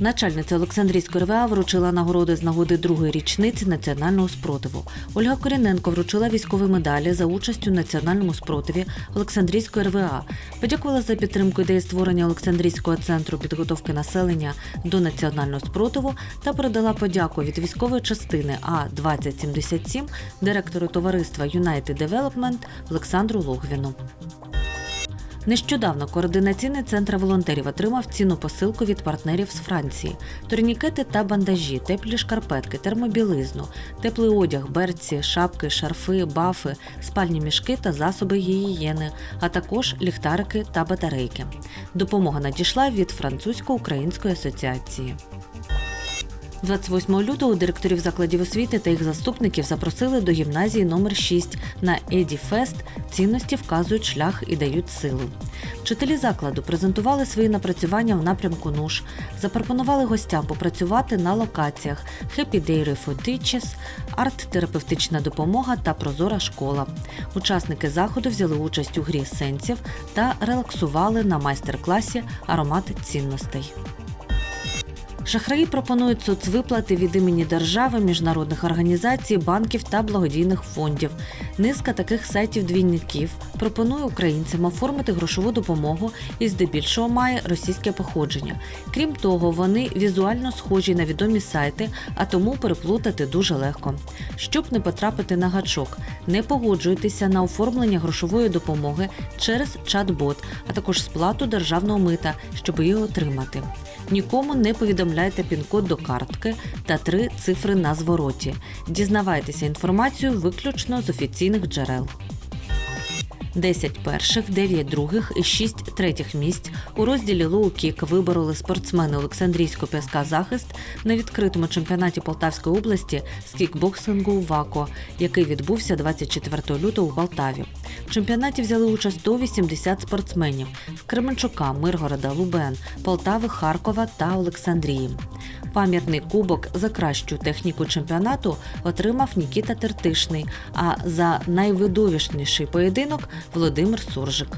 Начальниця Олександрійської РВА вручила нагороди з нагоди другої річниці національного спротиву. Ольга Коріненко вручила військові медалі за участь у національному спротиві Олександрійської РВА. Подякувала за підтримку ідеї створення Олександрійського центру підготовки населення до національного спротиву та передала подяку від військової частини А 2077 директору товариства United Development Олександру Логвіну. Нещодавно координаційний центр волонтерів отримав цінну посилку від партнерів з Франції: турнікети та бандажі, теплі шкарпетки, термобілизну, теплий одяг, берці, шапки, шарфи, бафи, спальні мішки та засоби гігієни, а також ліхтарики та батарейки. Допомога надійшла від французько-української асоціації. 28 лютого директорів закладів освіти та їх заступників запросили до гімназії номер 6 на Еді Фест. Цінності вказують шлях і дають силу. Вчителі закладу презентували свої напрацювання в напрямку НУШ, запропонували гостям попрацювати на локаціях Happy Day for Teachers, арт-терапевтична допомога та прозора школа. Учасники заходу взяли участь у грі сенсів та релаксували на майстер-класі аромат цінностей. Шахраї пропонують соцвиплати від імені держави, міжнародних організацій, банків та благодійних фондів. Низка таких сайтів-двійників пропонує українцям оформити грошову допомогу і здебільшого має російське походження. Крім того, вони візуально схожі на відомі сайти, а тому переплутати дуже легко. Щоб не потрапити на гачок, не погоджуйтеся на оформлення грошової допомоги через чат-бот, а також сплату державного мита, щоб її отримати. Нікому не повідомляйте пін-код до картки та три цифри на звороті. Дізнавайтеся інформацію виключно з офіційних джерел. 10 перших, 9 других і 6 третіх місць у розділі лоу-кік вибороли спортсмени Олександрійського ПСК Захист на відкритому чемпіонаті Полтавської області з кікбоксингу ВАКО, який відбувся 24 лютого у Полтаві. В чемпіонаті взяли участь 180 спортсменів Кременчука, Миргорода, Лубен, Полтави, Харкова та Олександрії. Пам'ятний кубок за кращу техніку чемпіонату отримав Нікіта Тертишний, а за найвидовищніший поєдинок Володимир Суржик.